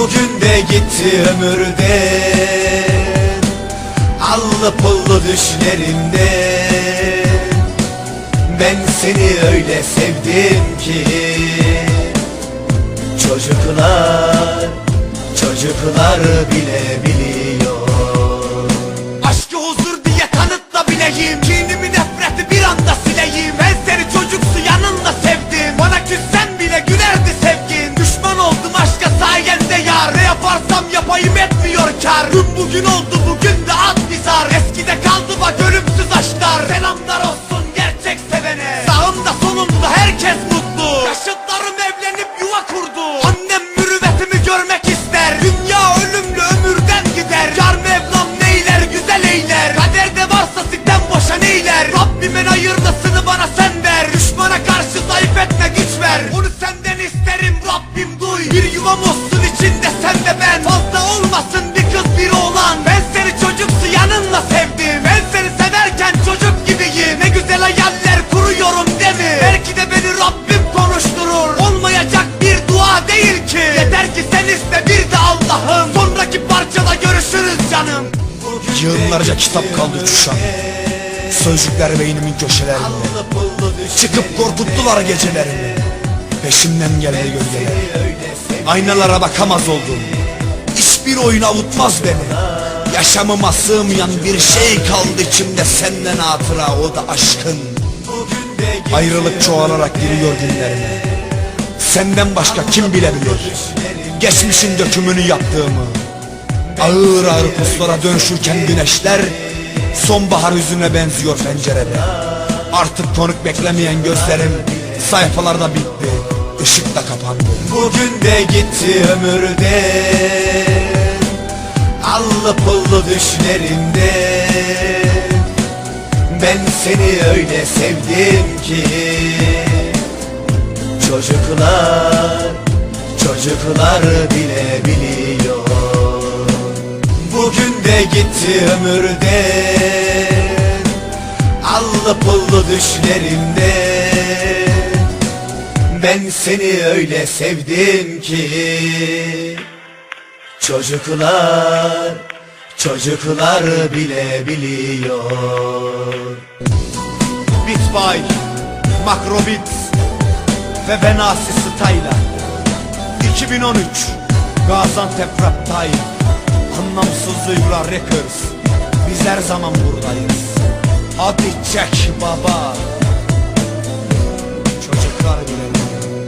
Bugün de gitti ömürden. Allı pullu düşlerimde Ben seni öyle sevdim ki. Çocuklar Çocuklar bile biliyor. Aşkı huzur diye tanıtlabileyim Kinimi nefreti bugün oldu bugün de at bizar Eskide kaldı bak ölümsüz aşklar. Selamlar olsun gerçek sevene. Sağımda solumda herkes mutlu. Yaşıtlarım evlenip yuva kurdu. Annem mürüvvetimi görmek ister. Dünya ölümlü ömürden gider. Yar Mevlam neyler güzel eyler. Kaderde varsa sitem boşa neyler? Rabbimin hayırlısını bana sen ver. Düşmana karşı zayıf etme güç ver. Onu senden isterim Rabbim duy. Bir yuvam olsun iste bir de Allah'ım. Sonraki parçada görüşürüz canım. Yığınlarca kitap kaldı uçuşan. Sözcükler beynimin köşelerinde Çıkıp korkuttular gecelerimi Peşimden geldi gölgeler. Aynalara bakamaz oldum. Hiçbir oyun avutmaz beni. Yaşamıma sığmayan bir şey kaldı içimde. Senden hatıra o da aşkın. Ayrılık çoğalarak giriyor günlerime Senden başka kim bilebilir Geçmişin dökümünü yaptığımı Ağır ağır puslara dönüşürken güneşler Sonbahar yüzüne benziyor pencerede. Artık konuk beklemeyen gözlerim Sayfalarda bitti Işık da kapandı. Bugün de gitti ömürden Allı pullu düşlerimde Ben seni öyle sevdim ki Çocuklar Çocuklar bile biliyor. Bugün de gitti ömürden Allı pullu düşlerimde. Ben seni öyle sevdim ki. Çocuklar Çocuklar bile biliyor. Bit by Makrobit ve Benasi Style'a 2013 Gaziantep Rap Time Anlamsız Duygular Records Biz her zaman buradayız. Hadi çek baba. Çocuklar bile.